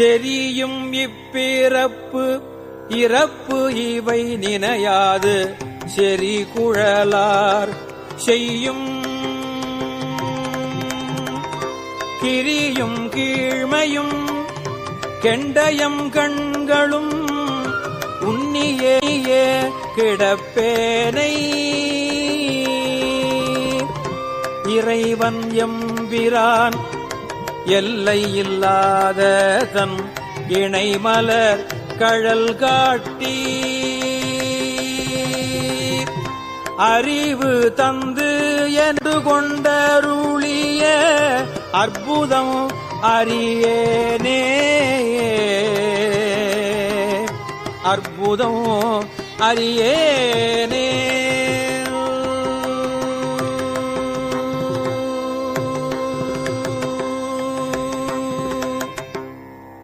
செரியும் இப்பிறப்பு இறப்பு இவை நினையாது. செறி குழலார் செய்யும் கிரியும் கீழ்மையும் கெண்டயம் கண்களும் உன்னியே கிடப்பேனை. இறைவன் எம்பிரான் எல்லை இல்லாத தன் இணைமலர் கழல் காட்டி அறிவு தந்து என்று கொண்டருளிய அற்புதம் அறியேனே. அற்புதம் அறியேனே.